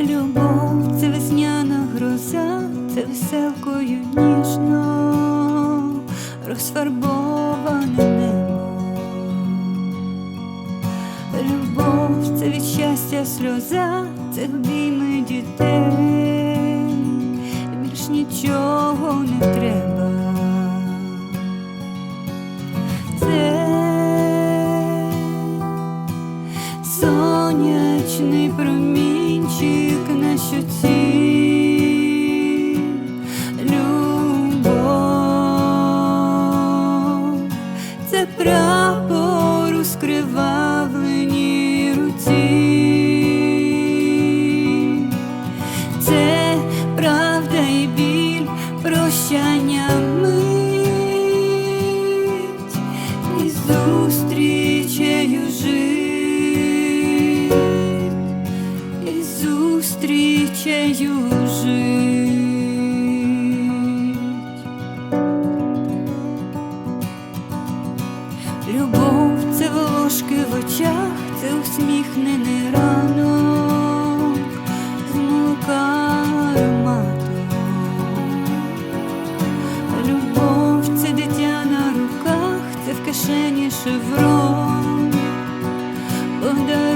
Любов це весняна гроза, це веселкою ніжно розфарбоване небо. Любов це від щастя сльоза, це обійми дітей, більш нічого не треба. На. Любов це прапор у вічею жить. Любов це волошки в очах, це усміхнений ранок, змука аромату. Любов це дитя на руках, це в кишені шеврон. Благодаря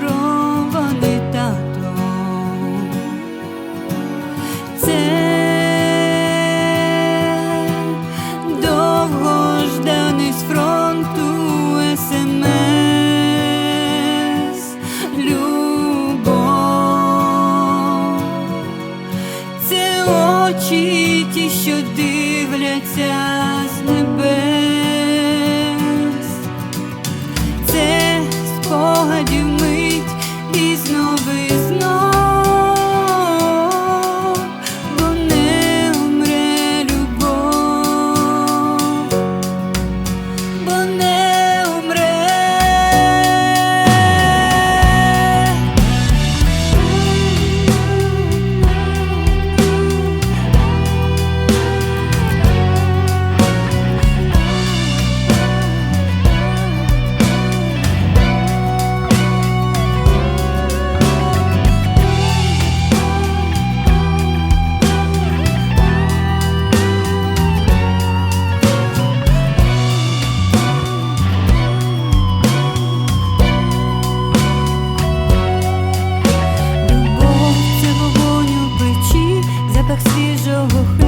очі ті, що дивляться з небес, це спогадів мить і знов знов, бо не умре любов, бо не. запах свіжого хліба.